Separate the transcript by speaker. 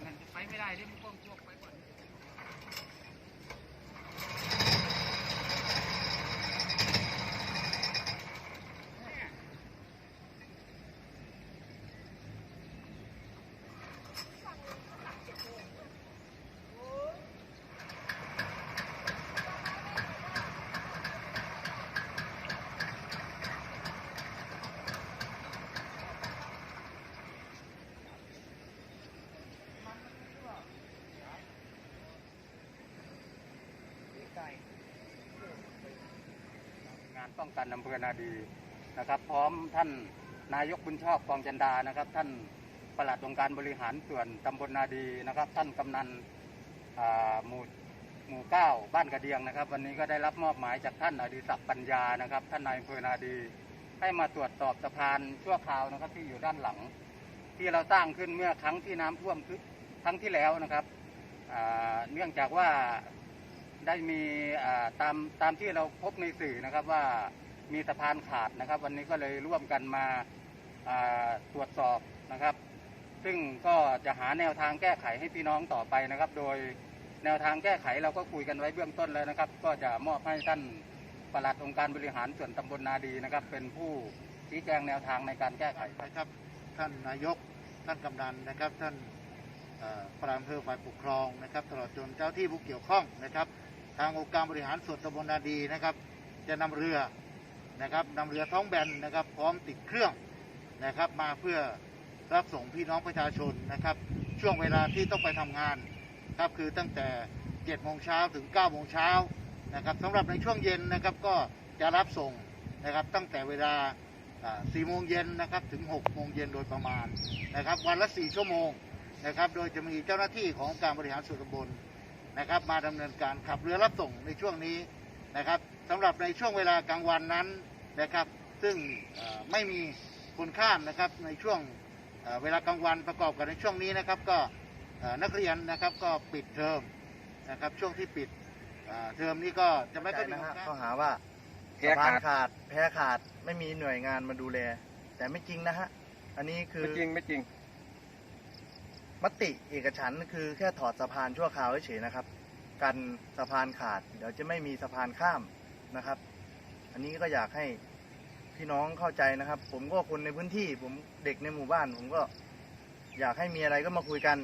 Speaker 1: เงินไปไม่ได้ที่มันกว้างพวกไปก่อน
Speaker 2: งานป้องกันอำเภอนาดีนะครับ พร้อมท่านนายกบุญชอบกองจันดานะครับ ท่านปลัดองค์การบริหารส่วนตำบลนาดีนะครับ ท่านกำนันหมู่หมู่เก้าบ้านกระเดียงนะครับ วันนี้ก็ได้รับมอบหมายจากท่านอดิศักดิ์ปัญญานะครับ ท่านนายอำเภอนาดีให้มาตรวจสอบสะพานชั่วคราวนะครับ ที่อยู่ด้านหลัง ที่เราสร้างขึ้นเมื่อครั้งที่น้ำท่วมครั้งที่แล้วนะครับเนื่องจากว่า ได้มีตามตามที่เราพบในสื่อนะครับว่ามีสะพานขาดนะครับ วันนี้ก็เลยร่วมกันมาตรวจสอบนะครับ ซึ่งก็จะหาแนวทางแก้ไขให้พี่น้องต่อไปนะครับ โดยแนวทางแก้ไขเราก็คุยกันไว้เบื้องต้นแล้วนะครับ ก็จะมอบให้ท่านปลัดองค์การบริหารส่วนตำบลนาดีนะครับ เป็นผู้ชี้แจงแนวทางในการแก้ไขครับ
Speaker 3: นะครับท่านนายกท่านกำนันนะครับท่าน ปลัดอำเภอฝ่ายปกครองนะครับ ตลอดจนเจ้าที่ผู้เกี่ยวข้องนะครับ ทางองค์การบริหารส่วนตำบลนาดีนะครับ จะนำเรือนะครับนำเรือท้องแบนนะครับ พร้อมติดเครื่องนะครับ มาเพื่อรับส่งพี่น้องประชาชนนะครับ ช่วงเวลาที่ต้องไปทำงานครับคือตั้งแต่7โมงเช้าถึง9โมงเช้านะครับสำหรับในช่วงเย็นนะครับก็จะรับส่งนะครับตั้งแต่เวลา4โมงเย็นนะครับถึง6โมงเย็นโดยประมาณนะครับวันละ 4 ชั่วโมง นะครับ โดยจะมีเจ้าหน้าที่ของการบริหารส่วนตำบลนะครับ มาดำเนินการขับเรือรับส่งในช่วงนี้นะครับสำหรับในช่วงเวลากลางวันนั้นนะครับ ซึ่งเอ่อไม่มีคนข้ามนะครับในช่วงเอ่อเวลากลางวันประกอบกับในช่วงนี้นะครับ ก็เอ่อนักเรียนนะครับก็ปิดเทอมนะครับช่วงที่ปิดเอ่อเทอมนี้ก็จะไม่ค่อยมี
Speaker 4: นะ
Speaker 3: คน
Speaker 4: ฮะ
Speaker 3: ข้าม
Speaker 4: ข้อหาว่า
Speaker 1: แพ้
Speaker 4: สะพาน
Speaker 1: ขาด
Speaker 4: ขาดแพ้ขาดไม่มีหน่วยงานมาดูแล แต่ไม่จริงนะฮะอันนี้คือ
Speaker 1: ไม่จริงไม่จริง
Speaker 4: มติเอกฉันคือแค่ถอดสะพานชั่วคราวเฉยๆนะครับ กันสะพานขาด เดี๋ยวจะไม่มีสะพานข้ามนะครับ อันนี้ก็อยากให้พี่น้องเข้าใจนะครับ ผมก็คนในพื้นที่ ผมเด็กในหมู่บ้าน ผมก็อยากให้มีอะไรก็มาคุยกัน